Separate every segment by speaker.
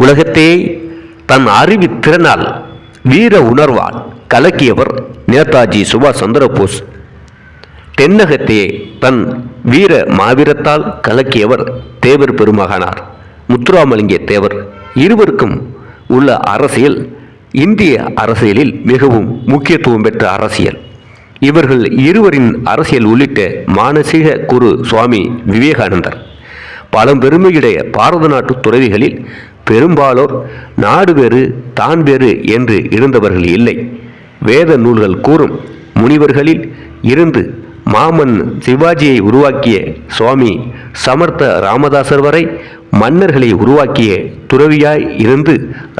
Speaker 1: உலகத்தே தன் அறிவு திறனால் வீர உணர்வால் கலக்கியவர் நேதாஜி சுபாஷ் சந்திரபோஸ். தென்னகத்தையே தன் வீர மாவீரத்தால் கலக்கியவர் தேவர் பெருமகனார் முத்துராமலிங்க தேவர். இருவருக்கும் உள்ள அரசியல் இந்திய அரசியலில் மிகவும் முக்கியத்துவம் பெற்ற அரசியல். இவர்கள் இருவரின் அரசியல் உள்ளிட்ட மானசீக குரு சுவாமி விவேகானந்தர். பழம்பெருமையுடைய பாரத நாட்டு துறவிகளில் பெரும்பாலோர் நாடு வேறு தான் வேறு என்று இருந்தவர்கள் இல்லை. வேத நூல்கள் கூறும் முனிவர்களில் இருந்து மாமன் சிவாஜியை உருவாக்கிய சுவாமி சமர்த்த ராமதாசர் வரை மன்னர்களை உருவாக்கிய துறவியாய் இருந்து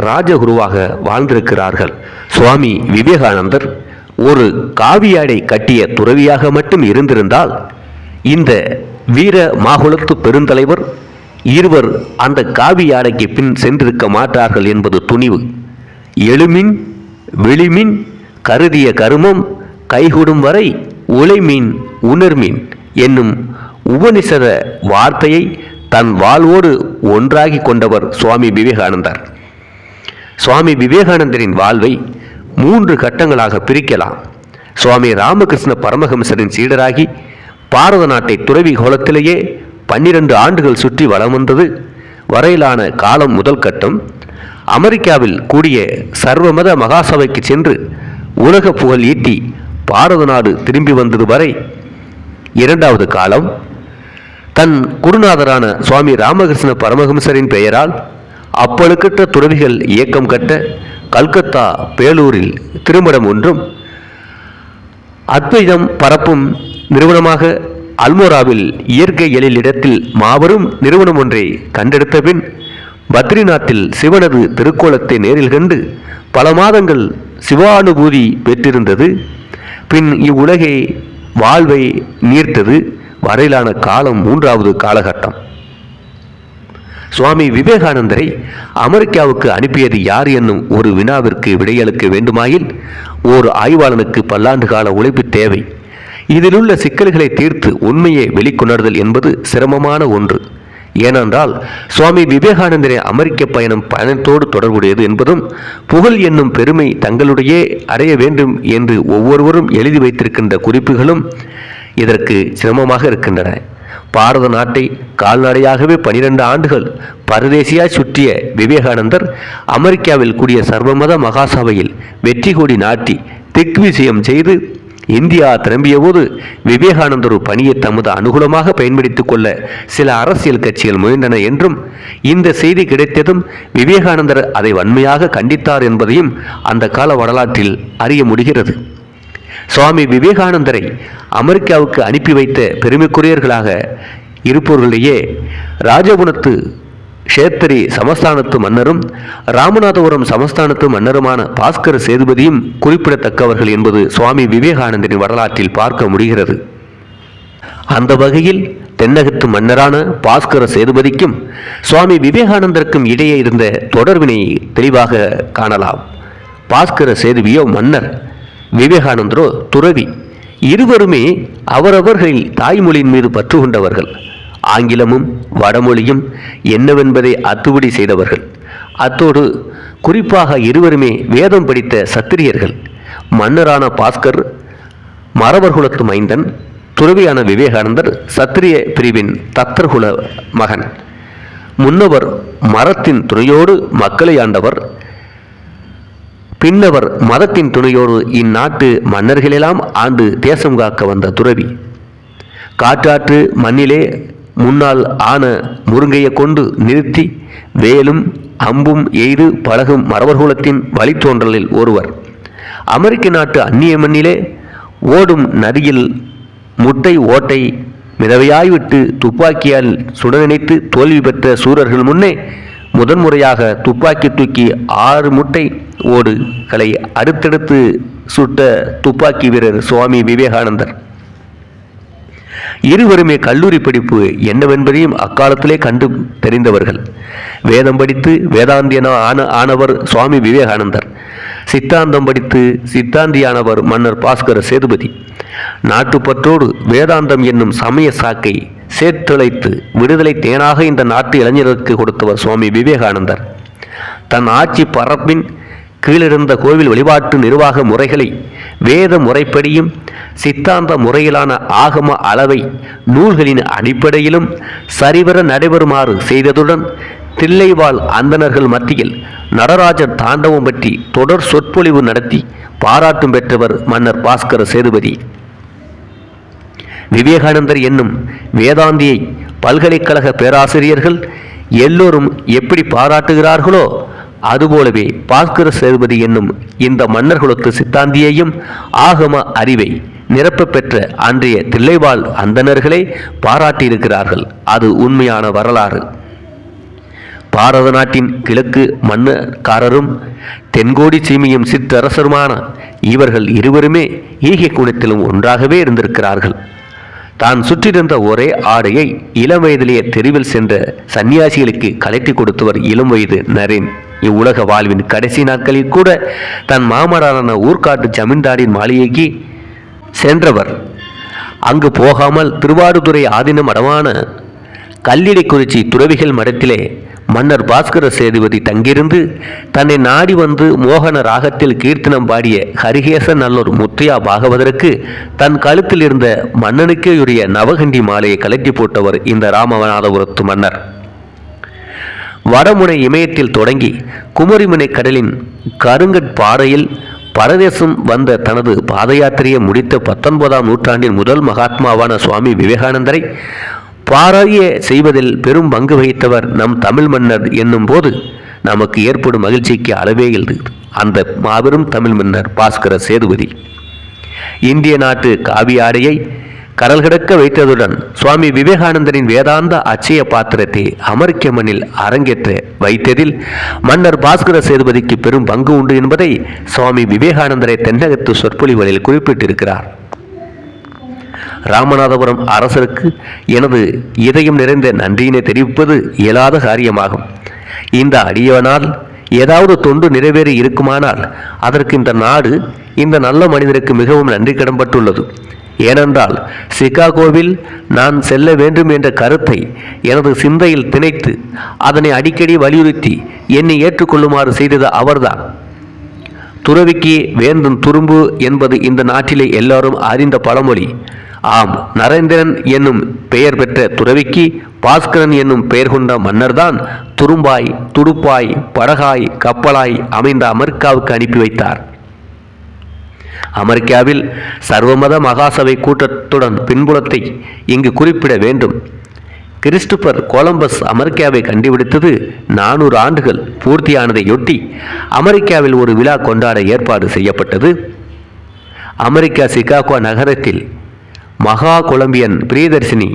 Speaker 1: ராஜகுருவாக வாழ்ந்திருக்கிறார்கள். சுவாமி விவேகானந்தர் ஒரு காவியாடை கட்டிய துறவியாக மட்டும் இருந்திருந்தால் இந்த வீர மாகுலத்து பெருந்தலைவர் இருவர் அந்த காவி ஆடைக்கு பின் சென்றிருக்க மாட்டார்கள் என்பது துணிவு. எழுமின் வெளிமின் கருதிய கருமம் கைகூடும் வரை உலைமீன் உணர்மீன் என்னும் உபனிஷத வார்த்தையை தன் வாழ்வோடு ஒன்றாகி கொண்டவர் சுவாமி விவேகானந்தர். சுவாமி விவேகானந்தரின் வாழ்வை மூன்று கட்டங்களாக பிரிக்கலாம். சுவாமி ராமகிருஷ்ண பரமஹம்சரின் சீடராகி பாரத நாட்டை துறவி கோலத்திலேயே பன்னிரண்டு ஆண்டுகள் சுற்றி வலம் வந்தது. வரையிலான காலம் முதல் கட்டம் அமெரிக்காவில் கூடிய சர்வமத மகாசபைக்கு சென்று உலக புகழ் ஈட்டி பாரத நாடு திரும்பி வந்தது வரை இரண்டாவது காலம் தன் குருநாதரான சுவாமி ராமகிருஷ்ண பரமஹம்சரின் பெயரால் அப்பழுக்கற்ற துறவிகள் இயக்கம் கட்ட கல்கத்தா பேலூரில் திருமணம் ஒன்றும் அத்வைதம் பரப்பும் நிறுவனமாக அல்மோராவில் இயற்கை எழில் இடத்தில் மாபெரும் நிறுவனம் ஒன்றை கண்டெடுத்த பின் பத்ரிநாத்தில் சிவனது திருக்கோலத்தை நேரில் கண்டு பல மாதங்கள் சிவானுபூதி பெற்றிருந்தது. பின் இவ்வுலகை வாழ்வை நீர்த்தது. வரையிலான காலம் மூன்றாவது காலகட்டம். சுவாமி விவேகானந்தரை அமெரிக்காவுக்கு அனுப்பியது யார் என்னும் ஒரு வினாவிற்கு விடையளிக்க வேண்டுமாயில் ஓர் ஆய்வாளனுக்கு பல்லாண்டு கால உழைப்பு தேவை. இதிலுள்ள சிக்கல்களை தீர்த்து உண்மையை வெளிக்கொணர்தல் என்பது சிரமமான ஒன்று. ஏனென்றால் சுவாமி விவேகானந்தரின் அமெரிக்க பயணம் பயணத்தோடு தொடர்புடையது என்பதும் புகழ் என்னும் பெருமை தங்களுடைய அடைய வேண்டும் என்று ஒவ்வொருவரும் எழுதி வைத்திருக்கின்ற குறிப்புகளும் இதற்கு சிரமமாக இருக்கின்றன. பாரத நாட்டை கால்நடையாகவே பனிரெண்டு ஆண்டுகள் பரதேசியாய் சுற்றிய விவேகானந்தர் அமெரிக்காவில் கூடிய சர்வமத மகாசபையில் வெற்றி கொடி நாட்டி திக்விஜயம் செய்து இந்தியா திரும்பியபோது விவேகானந்தர் ஒரு பணியை தமது அனுகூலமாக பயன்படுத்திக் கொள்ள சில அரசியல் கட்சிகள் முயன்றன என்றும் இந்த செய்தி கிடைத்ததும் விவேகானந்தர் அதை வன்மையாக கண்டித்தார் என்பதையும் அந்த கால வரலாற்றில் அறிய முடிகிறது. சுவாமி விவேகானந்தரை அமெரிக்காவுக்கு அனுப்பி வைத்த பெருமைக்குரியர்களாக இருப்பவர்களிடையே ராஜகுணத்து க்ஷேத்திரி சமஸ்தானத்து மன்னரும் ராமநாதபுரம் சமஸ்தானத்து மன்னருமான பாஸ்கர சேதுபதியும் குறிப்பிடத்தக்கவர்கள் என்பது சுவாமி விவேகானந்தரின் வரலாற்றில் பார்க்க முடிகிறது. அந்த வகையில் தென்னகத்து மன்னரான பாஸ்கர சேதுபதிக்கும் சுவாமி விவேகானந்தருக்கும் இடையே இருந்த தொடர்பினை தெளிவாக காணலாம். பாஸ்கர சேதுவியோ மன்னர் விவேகானந்தரோ துறவி இருவருமே அவரவர்களின் தாய்மொழியின் மீது பற்று கொண்டவர்கள். ஆங்கிலமும் வடமொழியும் என்னவென்பதை அத்துப்படி செய்தவர்கள். அத்தோடு குறிப்பாக இருவருமே வேதம் படித்த சத்திரியர்கள். மன்னரான பாஸ்கர் மறவர்குலத்து மைந்தன் துறவியான விவேகானந்தர் சத்திரிய பிரிவின் தத்தர்குல மகன். முன்னவர் மரத்தின் துணையோடு மக்களை ஆண்டவர். பின்னவர் மதத்தின் துணையோடு இந்நாட்டு மன்னர்களெல்லாம் ஆண்டு தேசம் காக்க வந்த துறவி. காற்றாற்று மண்ணிலே முன்னால் ஆன முருங்கையை கொண்டு நிறுத்தி வேலும் அம்பும் எய்து பழகும் மரவர்குலத்தின் வழித்தோன்றலில் ஒருவர். அமெரிக்க நாட்டு அந்நிய மண்ணிலே ஓடும் நதியில் முட்டை ஓட்டை மிதவையாய்விட்டு துப்பாக்கியால் சுட நினைத்து தோல்வி பெற்ற சூரர்கள் முன்னே முதன்முறையாக துப்பாக்கி தூக்கி ஆறு முட்டை ஓடுகளை அடுத்தடுத்து சுட்ட துப்பாக்கி வீரர் சுவாமி விவேகானந்தர். இருவருமே கல்லூரி படிப்பு என்னவென்பதையும் அக்காலத்திலே கண்டு தெரிந்தவர்கள். வேதம் படித்து வேதாந்தியன ஆன ஆனவர் சுவாமி விவேகானந்தர். சித்தாந்தம் படித்து சித்தாந்தியானவர் மன்னர் பாஸ்கர சேதுபதி. நாட்டுப்பற்றோடு வேதாந்தம் என்னும் சமய சாக்கை சேர்த்துழைத்து விடுதலை தேனாக இந்த நாட்டு இளைஞருக்கு கொடுத்தவர் சுவாமி விவேகானந்தர். தன் ஆட்சி பரப்பின் கீழிருந்த கோவில் வழிபாட்டு நிர்வாக முறைகளை வேத முறைப்படியும் சித்தாந்த முறையிலான ஆகம அளவை நூல்களின் அடிப்படையிலும் சரிவர நடைபெறுமாறு செய்ததுடன் தில்லைவாழ் அந்தணர்கள் மத்தியில் நடராஜர் தாண்டவம் பற்றி தொடர் சொற்பொழிவு நடத்தி பாராட்டும் பெற்றவர் மன்னர் பாஸ்கர சேதுபதி. விவேகானந்தர் என்னும் வேதாந்தியை பல்கலைக்கழக பேராசிரியர்கள் எல்லோரும் எப்படி பாராட்டுகிறார்களோ அதுபோலவே பாஸ்கர சேதுபதி என்னும் இந்த மன்னர்களுக்கு சித்தாந்தியையும் ஆகம அறிவை நிரப்பப் பெற்ற அன்றைய தில்லைவாழ் அந்தணர்களே பாராட்டியிருக்கிறார்கள். அது உண்மையான வரலாறு. பாரத நாட்டின் கிழக்கு மன்னக்காரரும் தென்கோடி சீமியும் சிற்றரசருமான இவர்கள் இருவருமே ஈகை குணத்திலும் ஒன்றாகவே இருந்திருக்கிறார்கள். தான் சுற்றிருந்த ஒரே ஆடையை இளம் வயதிலேயே தெருவில் சென்ற சன்னியாசிகளுக்கு கலட்டி கொடுத்தவர் இளம் வயது நரேன். இவ்வுலக வாழ்வின் கடைசி நாட்களில் கூட தன் மாமனாரான ஊர்க்காட்டு ஜமீன்தாரின் மாளிகைக்கு சென்றவர். அங்கு போகாமல் திருவாடுதுறை ஆதீனம் அடமான கல்லிடைக்குறிச்சி துறவிகள் மடத்திலே மன்னர் பாஸ்கர சேதுபதி தங்கியிருந்து தன்னை நாடி வந்து மோகன ராகத்தில் கீர்த்தனம் பாடிய ஹரிகேச நல்லூர் முத்தையா பாகவதற்கு தன் கழுத்தில் இருந்த மன்னனுக்கேயுரிய நவகண்டி மாலையை கலட்டி போட்டவர் இந்த ராமநாதபுரத்து மன்னர். வடமுனை இமயத்தில் தொடங்கி குமரிமுனை கடலின் கருங்கட்பாறையில் பரதேசம் வந்த தனது பாத யாத்திரையை முடித்த பத்தொன்பதாம் நூற்றாண்டின் முதல் மகாத்மாவான சுவாமி விவேகானந்தரை பாராய செய்வதில் பெரும் பங்கு வகித்தவர் நம் தமிழ் மன்னர் என்னும் போது நமக்கு ஏற்படும் மகிழ்ச்சிக்கு அளவே இல்லை அந்த மாபெரும் தமிழ் மன்னர் பாஸ்கர சேதுபதி. இந்திய நாட்டு காவி ஆடையை கடல் கிடக்க வைத்ததுடன் சுவாமி விவேகானந்தரின் வேதாந்த அச்சய பாத்திரத்தை அமெரிக்க மண்ணில் அரங்கேற்ற வைத்ததில் மன்னர் பாஸ்கர சேதுபதிக்கு பெரும் பங்கு உண்டு என்பதை சுவாமி விவேகானந்தரை தென்னகத்து சொற்பொழிவுகளில் குறிப்பிட்டிருக்கிறார். ராமநாதபுரம் அரசருக்கு எனது இதயம் நிறைந்த நன்றியினை தெரிவிப்பது இயலாத காரியமாகும். இந்த அடியவனால் ஏதாவது தொண்டு நிறைவேறி இருக்குமானால் அதற்கு இந்த நாடு இந்த நல்ல மனிதருக்கு மிகவும் நன்றி கடன்பட்டுள்ளது. ஏனென்றால் சிகாகோவில் நான் செல்ல வேண்டும் என்ற கருத்தை எனது சிந்தையில் திணைத்து அதனை அடிக்கடி வலியுறுத்தி என்னை ஏற்றுக்கொள்ளுமாறு செய்தது அவர்தான். துறவிக்கு வேண்டும் துரும்பு என்பது இந்த நாட்டிலே எல்லாரும் அறிந்த பழமொழி. ஆம் நரேந்திரன் என்னும் பெயர் பெற்ற துறவிக்கு பாஸ்கரன் என்னும் பெயர் கொண்ட மன்னர்தான் துரும்பாய் துடுப்பாய் படகாய் கப்பலாய் அமைந்த அமெரிக்காவுக்கு அனுப்பி வைத்தார். அமெரிக்காவில் சர்வமத மகாசபை கூட்டத்துடன் பின்புலத்தை இங்கு குறிப்பிட வேண்டும். கிறிஸ்டுபர் கொலம்பஸ் அமெரிக்காவை கண்டுபிடித்தது நானூறு ஆண்டுகள் பூர்த்தியானதையொட்டி அமெரிக்காவில் ஒரு விழா கொண்டாட ஏற்பாடு செய்யப்பட்டது. அமெரிக்கா சிகாகோ நகரத்தில் மகா கொலம்பியன் பிரியதர்சினி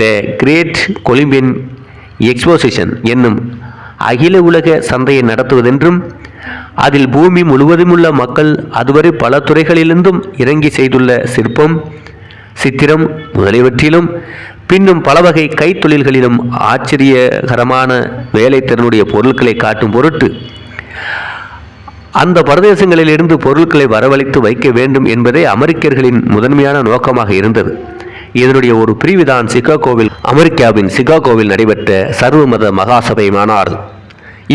Speaker 1: த கிரேட் கொலம்பியன் எக்ஸ்போசிஷன் என்னும் அகில உலக சந்தையை நடத்துவதென்றும் அதில் பூமி முழுவதுமுள்ள மக்கள் அதுவரை பல துறைகளிலிருந்தும் இறங்கி செய்துள்ள சிற்பம் சித்திரம் முதலியவற்றிலும் பின்னும் பல வகை கைத்தொழில்களிலும் ஆச்சரியகரமான வேலைத்திறனுடைய பொருட்களை காட்டும் பொருட்டு அந்த பிரதேசங்களிலிருந்து பொருட்களை வரவழைத்து வைக்க வேண்டும் என்பதே அமெரிக்கர்களின் முதன்மையான நோக்கமாக இருந்தது. இதனுடைய ஒரு பிரிவுதான் சிகாகோவில் அமெரிக்காவின் சிகாகோவில் நடைபெற்ற சர்வமத மகாசபை மாநாடு.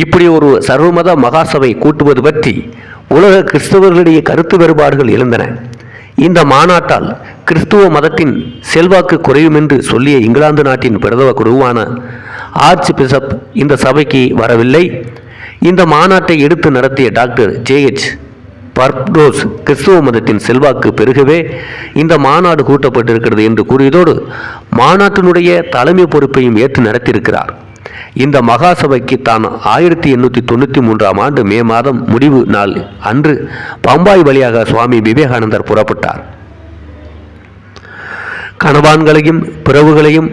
Speaker 1: இப்படி ஒரு சர்வமத மகாசபை கூட்டுவது பற்றி உலக கிறிஸ்தவர்களிடையே கருத்து வேறுபாடுகள் எழுந்தன. இந்த மாநாட்டால் கிறிஸ்துவ மதத்தின் செல்வாக்கு குறையும் என்று சொல்லிய இங்கிலாந்து நாட்டின் பிரதம குருவான ஆர்ச் பிசப் இந்த சபைக்கு வரவில்லை. இந்த மாநாட்டை எடுத்து நடத்திய டாக்டர் ஜேஹெச் பர்டோஸ் கிறிஸ்துவ மதத்தின் செல்வாக்கு பெருகவே இந்த மாநாடு கூட்டப்பட்டிருக்கிறது என்று கூறியதோடு மாநாட்டினுடைய தலைமை பொறுப்பையும் ஏற்று நடத்தியிருக்கிறார். இந்த மகாசபைக்கு தான் ஆயிரத்தி எண்ணூற்றி தொண்ணூற்றி மூன்றாம் ஆண்டு மே மாதம் முடிவு நாள் அன்று பம்பாய் வழியாக சுவாமி விவேகானந்தர் புறப்பட்டார். கணவான்களையும் பிறவுகளையும்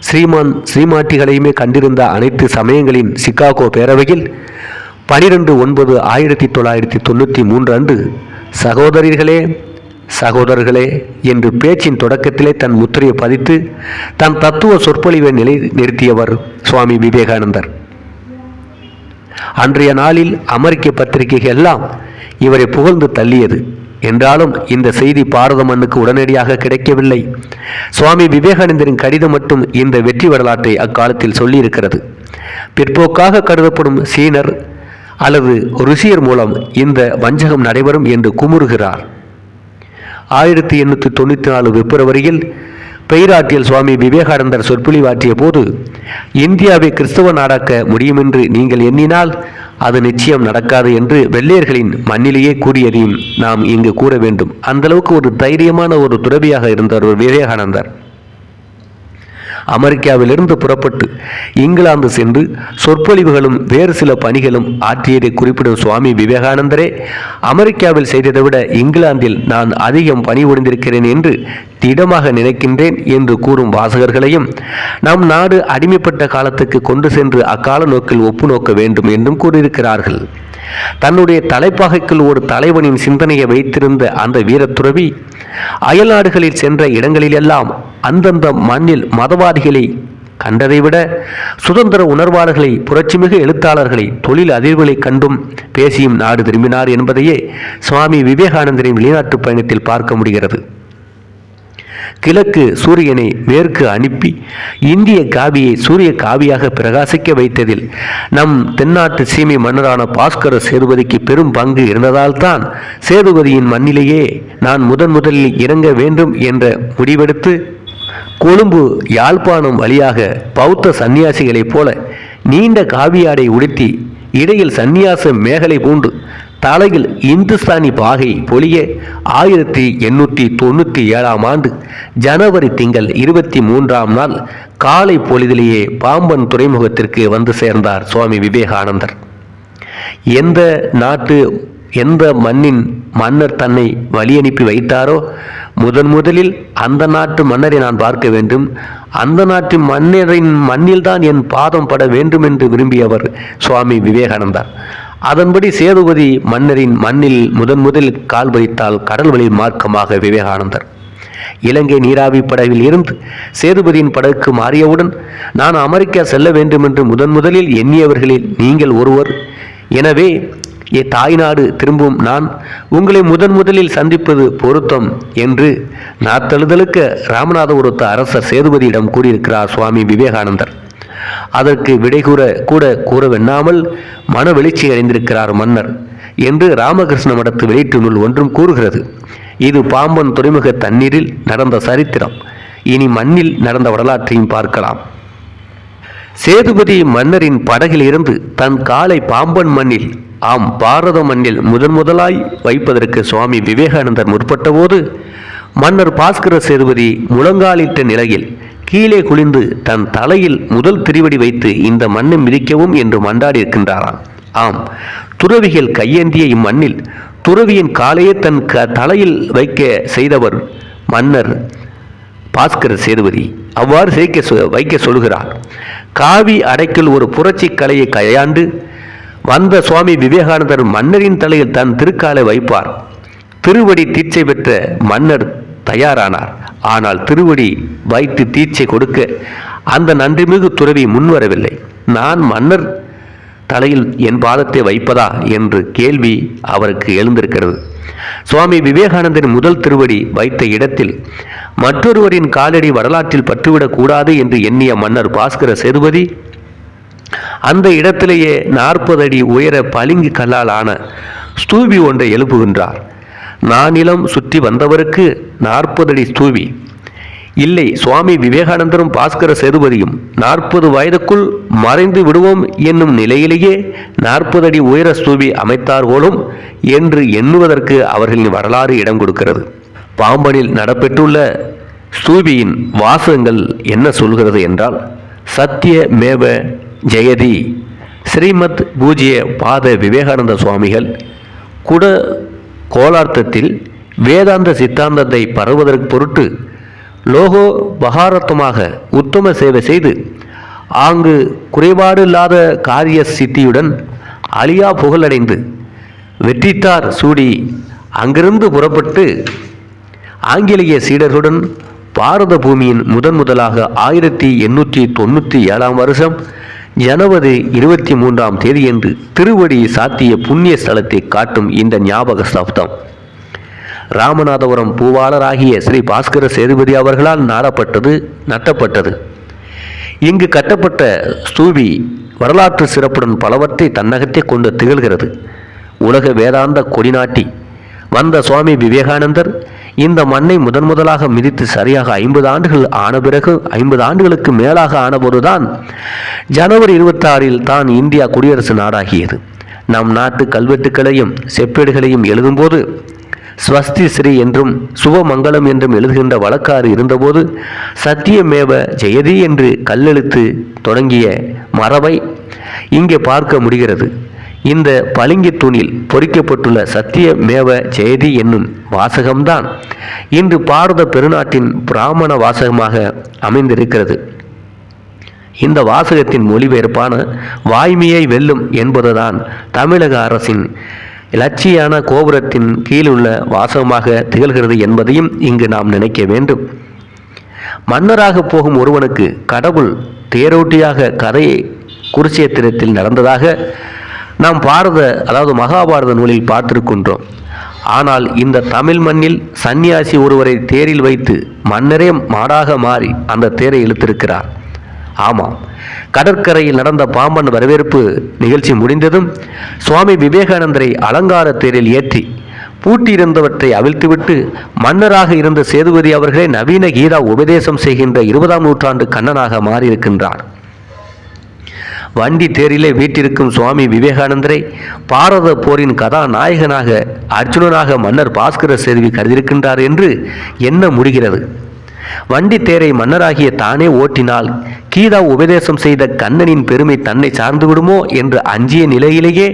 Speaker 1: ஸ்ரீமான் ஸ்ரீமாட்டிகளையுமே கண்டிருந்த அனைத்து சமயங்களின் சிகாகோ பேரவையில் பனிரெண்டு ஒன்பது ஆயிரத்தி தொள்ளாயிரத்தி தொண்ணூற்றி மூன்று அன்று சகோதரிகளே சகோதரர்களே என்று பேச்சின் தொடக்கத்திலே தன் முத்திரையை பதித்து தன் தத்துவ சொற்பொழிவை நிலை நிறுத்தியவர் சுவாமி விவேகானந்தர். அன்றைய நாளில் அமெரிக்க பத்திரிகைகள் எல்லாம் இவரை புகழ்ந்து தள்ளியது. என்றாலும் இந்த செய்தி பாரத மண்ணுக்கு உடனடியாக கிடைக்கவில்லை. சுவாமி விவேகானந்தரின் கடிதம் மட்டும் இந்த வெற்றி வரலாற்றை அக்காலத்தில் சொல்லியிருக்கிறது. பிற்போக்காக கருதப்படும் சீனர் அல்லது ருசியர் மூலம் இந்த வஞ்சகம் நடைபெறும் என்று குமுறுகிறார். ஆயிரத்தி எண்ணூற்றி தொண்ணூற்றி நாலு பிப்ரவரியில் பெய்ராட்டில் சுவாமி விவேகானந்தர் சொற்பொழிவாற்றிய போது இந்தியாவை கிறிஸ்தவ நாடாக்க முடியுமென்று நீங்கள் எண்ணினால் அது நிச்சயம் நடக்காது என்று வெள்ளையர்களின் மண்ணிலேயே கூறியதையும் நாம் இங்கு கூற வேண்டும். அந்தளவுக்கு ஒரு தைரியமான ஒரு துறவியாக இருந்தவர் ஒரு விவேகானந்தர். அமெரிக்காவிலிருந்து புறப்பட்டு இங்கிலாந்து சென்று சொற்பொழிவுகளும் வேறு சில பணிகளும் ஆற்றியதை குறிப்பிடும் சுவாமி விவேகானந்தரே அமெரிக்காவில் செய்ததை விட இங்கிலாந்தில் நான் அதிகம் பணிபுரிந்திருக்கிறேன் என்று திடமாக நினைக்கின்றேன் என்று கூறும் வாசகர்களையும் நம் நாடு அடிமைப்பட்ட காலத்துக்கு கொண்டு சென்று அக்கால நோக்கில் ஒப்பு நோக்க வேண்டும் என்றும் கூறியிருக்கிறார்கள். தன்னுடைய தலைப்பாகைக்குள் ஒரு தலைவனின் சிந்தனையை வைத்திருந்த அந்த வீரத்துறவி அயல்நாடுகளில் சென்ற இடங்களிலெல்லாம் அந்தந்த மண்ணில் மதவாதிகளை கண்டதை விட சுதந்திர உணர்வாளர்களை புரட்சிமிகு எழுத்தாளர்களை தொழில் அதிர்வுகளை கண்டும் பேசியும் நாடு திரும்பினார் என்பதையே சுவாமி விவேகானந்தரின் வெளிநாட்டு பயணத்தில் பார்க்க முடிகிறது. கிழக்கு சூரியனை மேற்கு அனுப்பி இந்திய காவியை சூரிய காவியாக பிரகாசிக்க வைத்ததில் நம் தென்னாட்டு சீமை மன்னரான பாஸ்கர சேதுபதிக்கு பெரும் பங்கு இருந்ததால்தான் சேதுபதியின் மண்ணிலேயே நான் முதன் முதலில் இறங்க வேண்டும் என்ற முடிவெடுத்து கொழும்பு யாழ்ப்பாணம் வழியாக பௌத்த சந்நியாசிகளைப் போல நீண்ட காவியாடை உடுத்தி இடையில் சந்நியாச மேகலை பூண்டு தலையில் இந்துஸ்தானி பாகை பொலிய. ஆயிரத்தி எண்ணூற்றி தொண்ணூற்றி ஏழாம் ஆண்டு ஜனவரி திங்கள் இருபத்தி மூன்றாம் நாள் காலை பொழுதிலேயே பாம்பன் துறைமுகத்திற்கு வந்து சேர்ந்தார் சுவாமி விவேகானந்தர். எந்த நாட்டு எந்த மண்ணின் மன்னர் தன்னை வழியனுப்பி வைத்தாரோ முதன் முதலில் அந்த நாட்டு மன்னரை நான் பார்க்க வேண்டும். அந்த நாட்டு மன்னரின் மண்ணில்தான் என் பாதம் பட வேண்டும் என்று விரும்பியவர் சுவாமி விவேகானந்தர். அதன்படி சேதுபதி மன்னரின் மண்ணில் முதன் முதலில் கால் வைத்தால் கடல் வழி மார்க்கமாக விவேகானந்தர். இலங்கை நீராவி படவில் இருந்து சேதுபதியின் படகுக்கு மாறியவுடன் நான் அமெரிக்கா செல்ல வேண்டும் என்று முதன் முதலில் எண்ணியவர்களில் நீங்கள் ஒருவர். எனவே என் தாய்நாடு திரும்பும் நான் உங்களை முதன் முதலில் சந்திப்பது பொருத்தம் என்று நாத்தழுதலுக்கு ராமநாதபுரத்து அரசர் சேதுபதியிடம் கூறியிருக்கிறார் சுவாமி விவேகானந்தர். அதற்கு விடை கூற கூட கூறவெண்ணாமல் மன வெளிச்சி அடைந்திருக்கிறார் மன்னர் என்று ராமகிருஷ்ண மடத்து வெளியீட்டு நூல் ஒன்றும் கூறுகிறது. இது பாம்பன் துறைமுக தண்ணீரில் நடந்த சரித்திரம். இனி மண்ணில் நடந்த வரலாற்றையும் பார்க்கலாம். சேதுபதி மன்னரின் படகில் இருந்து தன் காலை பாம்பன் மண்ணில் ஆம் பாரத மண்ணில் முதன் முதலாய் வைப்பதற்கு சுவாமி விவேகானந்தர் முற்பட்டபோது மன்னர் பாஸ்கர சேதுபதி முழங்காலிட்ட நிலையில் கீழே குளிந்து தன் தலையில் முதல் திருவடி வைத்து இந்த மண்ணை மிதிக்கவும் என்று மண்டாடி இருக்கின்றாராம். ஆம் துறவிகள் கையேந்திய இம்மண்ணில் துறவியின் காலையே தன் க தலையில் வைக்க செய்தவர் மன்னர் பாஸ்கர சேதுபதி. அவ்வாறு சேர்க்க வைக்க சொல்கிறார். காவி அடைக்கில் ஒரு புரட்சி கலையை கையாண்டு வந்த சுவாமி விவேகானந்தர் மன்னரின் தலையில் தன் திருக்காலை வைப்பார். திருவடி தீட்சை பெற்ற மன்னர் தயாரானார். ஆனால் திருவடி வைத்து தீட்சை கொடுக்க அந்த நன்றிமிகு துறவி முன்வரவில்லை. நான் மன்னர் தலையில் என் பாதத்தை வைப்பதா என்று கேள்வி அவருக்கு எழுந்திருக்கிறது. சுவாமி விவேகானந்தரின் முதல் திருவடி வைத்த இடத்தில் மற்றொருவரின் காலடி வரலாற்றில் பற்றுவிடக்கூடாது என்று எண்ணிய மன்னர் பாஸ்கர சேதுபதி அந்த இடத்திலேயே நாற்பது அடி உயர பளிங்கு கல்லால் ஆன ஸ்தூபி ஒன்றை எழுப்புகின்றார். நானிலம் சுற்றி வந்தவருக்கு நாற்பது அடி ஸ்தூவி இல்லை சுவாமி விவேகானந்தரும் பாஸ்கர சேதுபதியும் நாற்பது வயதுக்குள் மறைந்து விடுவோம் என்னும் நிலையிலேயே நாற்பது அடி உயர ஸ்தூபி அமைத்தார் போலும் என்று எண்ணுவதற்கு அவர்களின் வரலாறு இடம் கொடுக்கிறது. பாம்பனில் நடைபெற்றுள்ள ஸ்தூபியின் வாசகங்கள் என்ன சொல்கிறது என்றால் சத்திய மேவ ஜெயதி. ஸ்ரீமத் பூஜ்ய பாத விவேகானந்த சுவாமிகள் குட கோலார்த்தத்தில் வேதாந்த சித்தாந்தத்தை பரவுவதற்கு பொருட்டு லோகோ பகாரத்தமாக உத்தம சேவை செய்து ஆங்கு குறைபாடு இல்லாத காரிய சித்தியுடன் அழியா புகழடைந்து வெற்றித்தார் சூடி அங்கிருந்து புறப்பட்டு ஆங்கிலேய சீடர்களுடன் பாரத பூமியின் முதன் முதலாக ஆயிரத்தி எண்ணூற்றி தொண்ணூற்றி ஏழாம் வருஷம் ஜனவரி இருபத்தி மூன்றாம் தேதியன்று திருவடி சாத்திய புண்ணிய ஸ்தலத்தை காட்டும் இந்த ஞாபக சப்தம் ராமநாதபுரம் பூவாளராகிய ஸ்ரீ பாஸ்கர சேதுபதி அவர்களால் நாடப்பட்டது நட்டப்பட்டது. இங்கு கட்டப்பட்ட ஸ்தூபி வரலாற்று சிறப்புடன் பலவற்றை தன்னகத்தே கொண்டு திகழ்கிறது. உலக வேதாந்த கொடிநாட்டி வந்த சுவாமி விவேகானந்தர் இந்த மண்ணை முதன் முதலாக மிதித்து சரியாக ஐம்பது ஆண்டுகள் ஆன பிறகு ஐம்பது ஆண்டுகளுக்கு மேலாக ஆனபோதுதான் ஜனவரி இருபத்தாறில் தான் இந்தியா குடியரசு நாடாகியது. நம் நாட்டு கல்வெட்டுக்களையும் செப்பேடுகளையும் எழுதும்போது ஸ்வஸ்தி ஸ்ரீ என்றும் சுபமங்கலம் என்றும் எழுதுகின்ற வழக்காறு இருந்தபோது சத்தியமேவ ஜெயதி என்று கல்லெழுத்து தொடங்கிய மரபை இங்கே பார்க்க முடிகிறது. இந்த பளிங்கு தூணில் பொறிக்கப்பட்டுள்ள சத்தியமேவ ஜெயதி என்னும் வாசகம்தான் இன்று பாரத பெருநாட்டின் பிராமண வாசகமாக அமைந்திருக்கிறது. இந்த வாசகத்தின் மொழிபெயர்ப்பான வாய்மையை வெல்லும் என்பதுதான் தமிழக அரசின் இலட்சியான கோபுரத்தின் கீழுள்ள வாசகமாக திகழ்கிறது என்பதையும் இங்கு நாம் நினைக்க வேண்டும். மன்னராக போகும் ஒருவனுக்கு கடவுள் தேரோட்டியாக கதையை குருச்சேத்திரத்தில் நடந்ததாக நாம் பாரத அதாவது மகாபாரத நூலில் பார்த்திருக்கின்றோம். ஆனால் இந்த தமிழ் மண்ணில் சந்நியாசி ஒருவரை தேரில் வைத்து மன்னரே மாடாக மாறி அந்த தேரை இழுத்திருக்கிறார். ஆமாம் கடற்கரையில் நடந்த பாம்பன் வரவேற்பு நிகழ்ச்சி முடிந்ததும் சுவாமி விவேகானந்தரை அலங்கார தேரில் ஏற்றி பூட்டியிருந்தவற்றை அவிழ்த்துவிட்டு மன்னராக இருந்த சேதுபதி அவர்களே நவீன கீதா உபதேசம் செய்கின்ற இருபதாம் நூற்றாண்டு கண்ணனாக மாறியிருக்கின்றார். வண்டி தேரிலே வீட்டிருக்கும் சுவாமி விவேகானந்தரை பாரத போரின் கதாநாயகனாக அர்ஜுனனாக மன்னர் பாஸ்கர சேதுவி கருதியிருக்கின்றார் என்று என்ன முடிகிறது? வண்டி தேரை மன்னராகிய தானே ஓட்டினால் கீதா உபதேசம் செய்த கண்ணனின் பெருமை தன்னை சார்ந்து விடுமோ என்று அஞ்சிய நிலையிலேயே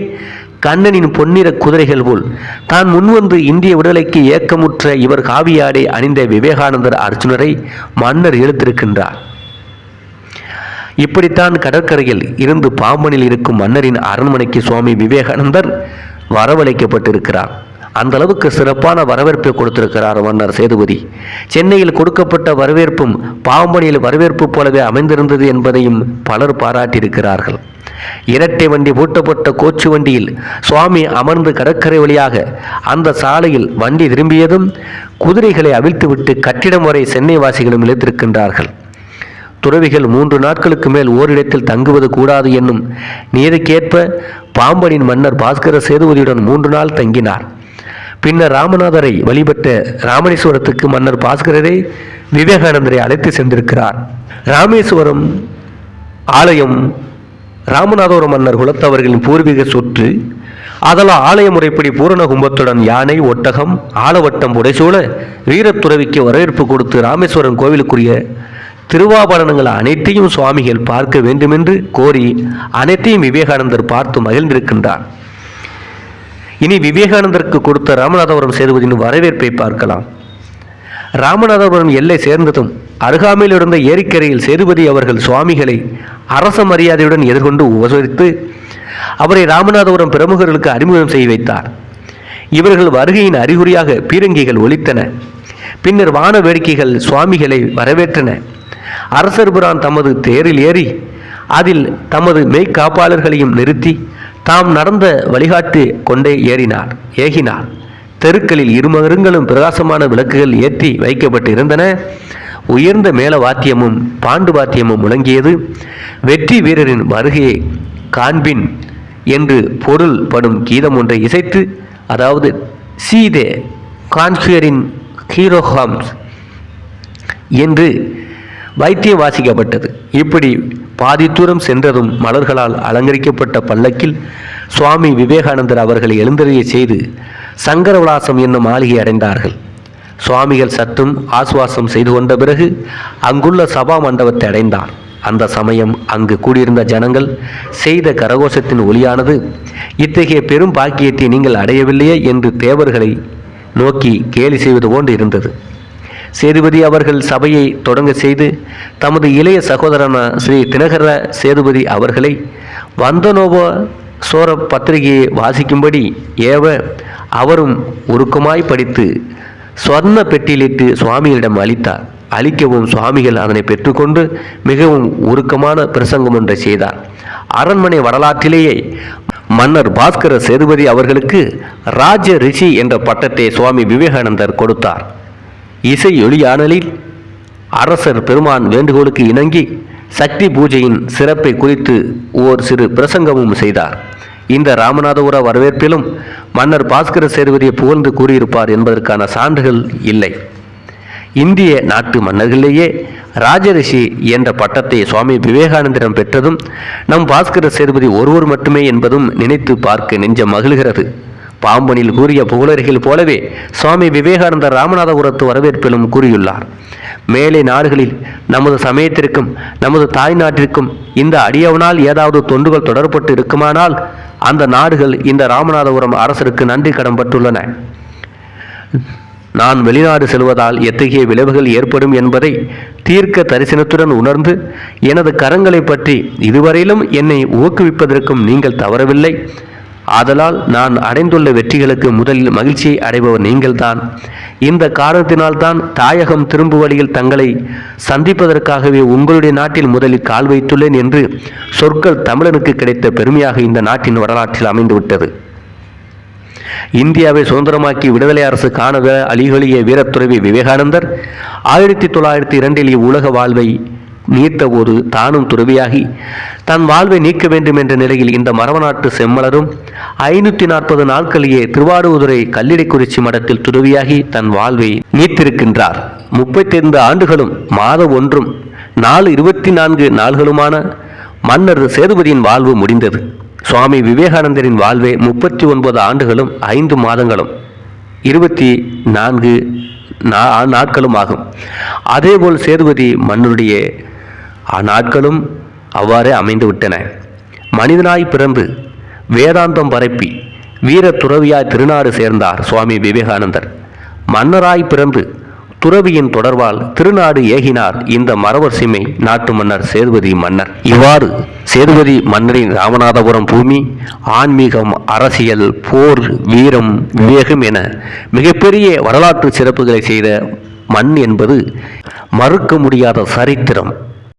Speaker 1: கண்ணனின் பொன்னிற குதிரைகள் போல் தான் முன்வந்து இந்திய விடுதலைக்கு ஏக்கமுற்ற இவர் காவியாடை அணிந்த விவேகானந்தர் அர்ஜுனரை மன்னர் எழுத்திருக்கின்றார் இப்படித்தான் கடற்கரையில் இருந்து பாம்பனில் இருக்கும் மன்னரின் அரண்மனைக்கு சுவாமி விவேகானந்தர் வரவழைக்கப்பட்டிருக்கிறார். அந்த அளவுக்கு சிறப்பான வரவேற்பை கொடுத்திருக்கிறார் மன்னர் சேதுபதி. சென்னையில் கொடுக்கப்பட்ட வரவேற்பும் பாம்பனியில் வரவேற்பு போலவே அமைந்திருந்தது என்பதையும் பலர் பாராட்டியிருக்கிறார்கள். இரட்டை வண்டி பூட்டப்பட்ட கோச்சு வண்டியில் சுவாமி அமர்ந்து கடற்கரை வழியாக அந்த சாலையில் வண்டி திரும்பியதும் குதிரைகளை அவிழ்த்துவிட்டு கட்டிடம் வரை சென்னை வாசிகளும் இழுத்திருக்கின்றார்கள் துறவிகள் மூன்று நாட்களுக்கு மேல் ஓரிடத்தில் தங்குவது கூடாது என்னும் நீதிக்கேற்ப பாம்பனின் மன்னர் பாஸ்கர சேதுபதியுடன் மூன்று நாள் தங்கினார். பின்னர் ராமநாதரை வழிபட்ட ராமேஸ்வரத்துக்கு மன்னர் பாஸ்கரரை விவேகானந்தரை அழைத்து சென்றிருக்கிறார். ராமேஸ்வரம் ஆலயம் ராமநாதபுரம் மன்னர் குலத்தவர்களின் பூர்வீக சொற்று அதனால் ஆலய முறைப்படி பூரண கும்பத்துடன் யானை ஒட்டகம் ஆலவட்டம் புடைசூழ வீரத்துறவிக்கு வரவேற்பு கொடுத்து ராமேஸ்வரம் கோவிலுக்குரிய திருவாபரணங்கள் அனைத்தையும் சுவாமிகள் பார்க்க வேண்டுமென்று கோரி அனைத்தையும் விவேகானந்தர் பார்த்து மகிழ்ந்திருக்கின்றார். இனி விவேகானந்தருக்கு கொடுத்த ராமநாதபுரம் சேதுபதியின் வரவேற்பை பார்க்கலாம். ராமநாதபுரம் எல்லை சேர்ந்ததும் அருகாமையில் இருந்த ஏரிக்கரையில் சேதுபதி அவர்கள் சுவாமிகளை அரச மரியாதையுடன் எதிர்கொண்டு உபசரித்து அவரை ராமநாதபுரம் பிரமுகர்களுக்கு அறிமுகம் செய்து வைத்தார். இவர்கள் வருகையின் அறிகுறியாக பீரங்கிகள் ஒலித்தன. பின்னர் வான வேடிக்கைகள் சுவாமிகளை வரவேற்றன. அரசர் பிரான் தமது தேரில் ஏறி அதில் தமது மெய்க்காப்பாளர்களையும் நிறுத்தி தாம் நடந்த வழிகாட்டு கொண்டே ஏறினார் ஏகினார். தெருக்களில் இருமருங்களும் பிரகாசமான விளக்குகள் ஏற்றி வைக்கப்பட்டு இருந்தன உயர்ந்த மேல வாத்தியமும் பாண்டு வாத்தியமும் முழங்கியது. வெற்றி வீரரின் வருகையை காண்பின் என்று பொருள் படும் கீதம் ஒன்றை இசைத்து அதாவது சீதே கான்ஃபியரின் ஹீரோஹாம்ஸ் என்று வைத்தியம் வாசிக்கப்பட்டது இப்படி பாதி தூரம் சென்றதும் மலர்களால் அலங்கரிக்கப்பட்ட பல்லக்கில் சுவாமி விவேகானந்தர் அவர்களை எழுந்தறிய செய்து சங்கரவிலாசம் என்னும் மாளிகை அடைந்தார்கள். சுவாமிகள் சற்றும் ஆசுவாசம் செய்து கொண்ட பிறகு அங்குள்ள சபா மண்டபத்தை அடைந்தார் அந்த சமயம் அங்கு கூடியிருந்த ஜனங்கள் செய்த கரகோஷத்தின் ஒளியானது இத்தகைய பெரும் பாக்கியத்தை நீங்கள் அடையவில்லையே என்று தேவர்களை நோக்கி கேலி செய்வது போன்று இருந்தது. சேதுபதி அவர்கள் சபையை தொடங்க செய்து தமது இளைய சகோதரன ஸ்ரீ தினகர சேதுபதி அவர்களை வந்தனோப சோர பத்திரிகையை வாசிக்கும்படி ஏவ அவரும் உருக்கமாய் படித்து சொர்ண பெட்டியிலிட்டு சுவாமிகளிடம் அளித்தார். அளிக்கவும் சுவாமிகள் அதனை பெற்றுக்கொண்டு மிகவும் உருக்கமான பிரசங்கம் ஒன்றை செய்தார். அரண்மனை வரலாற்றிலேயே மன்னர் பாஸ்கர சேதுபதி அவர்களுக்கு ராஜ ரிஷி என்ற பட்டத்தை சுவாமி விவேகானந்தர் கொடுத்தார். இசை ஒளியானலில் அரசர் பெருமான் வேண்டுகோளுக்கு இணங்கி சக்தி பூஜையின் சிறப்பை குறித்து ஓர் சிறு பிரசங்கமும் செய்தார். இந்த ராமநாதபுர வரவேற்பிலும் மன்னர் பாஸ்கர சேதுபதியை புகழ்ந்து கூறியிருப்பார் என்பதற்கான சான்றுகள் இல்லை. இந்திய நாட்டு மன்னர்களிலேயே ராஜரிஷி என்ற பட்டத்தை சுவாமி விவேகானந்தரிடம் பெற்றதும் நம் பாஸ்கர சேதுபதி ஒருவர் மட்டுமே என்பதும் நினைத்து பார்க்க நெஞ்சம் மகிழ்கிறது. பாம்பனில் கூறிய புகழர்கள் போலவே சுவாமி விவேகானந்தர் ராமநாதபுரத்து வரவேற்பிலும் கூறியுள்ளார். மேலே நாடுகளில் நமது சமயத்திற்கும் நமது தாய் நாட்டிற்கும் இந்த அடியவனால் ஏதாவது தொண்டுகள் தொடரப்பட்டு இருக்குமானால் அந்த நாடுகள் இந்த ராமநாதபுரம் அரசருக்கு நன்றி கடன்பட்டுள்ளன. நான் வெளிநாடு செல்வதால் எத்தகைய விளைவுகள் ஏற்படும் என்பதை தீர்க்க தரிசனத்துடன் உணர்ந்து எனது கரங்களை பற்றி இதுவரையிலும் என்னை ஊக்குவிப்பதற்கும் நீங்கள் தவறவில்லை. ஆதலால் நான் அடைந்துள்ள வெற்றிகளுக்கு முதலில் மகிழ்ச்சியை அடைபவர் நீங்கள்தான். இந்த காரணத்தினால்தான் தாயகம் திரும்பு வழியில் தங்களை சந்திப்பதற்காகவே உங்களுடைய நாட்டில் முதலில் கால் வைத்துள்ளேன் என்று சொற்கள் தமிழனுக்கு கிடைத்த பெருமையாக இந்த நாட்டின் வரலாற்றில் அமைந்துவிட்டது. இந்தியாவை சுதந்திரமாக்கி விடுதலை அரசு காண அலிகளிய வீரத்துறவி விவேகானந்தர் ஆயிரத்தி தொள்ளாயிரத்தி இரண்டில் இவ்வுலக வாழ்வை நீத்தபோது தானும் துறவியாகி தன் வாழ்வை நீக்க வேண்டும் என்ற நிலையில் இந்த மரவநாட்டு செம்மலரும் ஐநூற்றி நாற்பது நாட்களிலே திருவாரூதுரை கல்லிடைக்குறிச்சி மடத்தில் துறவியாகி தன் வாழ்வை நீத்திருக்கின்றார். முப்பத்தைந்து ஆண்டுகளும் மாத ஒன்றும் நாலு இருபத்தி நான்கு நாள்களுமான மன்னர் சேதுபதியின் வாழ்வு முடிந்தது. சுவாமி விவேகானந்தரின் வாழ்வே முப்பத்தி ஒன்பது ஆண்டுகளும் ஐந்து மாதங்களும் இருபத்தி நான்கு நா- நாட்களும் ஆகும். அதேபோல் சேதுபதி மன்னருடைய அந்நாட்களும் அவ்வாறே அமைந்து விட்டன மனிதனாய் பிறந்து வேதாந்தம் பரப்பி வீர துறவியாய் திருநாடு சேர்ந்தார் சுவாமி விவேகானந்தர். மன்னராய் பிறந்து துறவியின் தொடர்பால் திருநாடு ஏகினார் இந்த மரவர் சிமை நாட்டு மன்னர் சேதுபதி மன்னர். இவ்வாறு சேதுபதி மன்னரின் ராமநாதபுரம் பூமி ஆன்மீகம் அரசியல் போர் வீரம் விவேகம் என மிகப்பெரிய வரலாற்று சிறப்புகளை செய்த மண் என்பது மறுக்க முடியாத சரித்திரம்.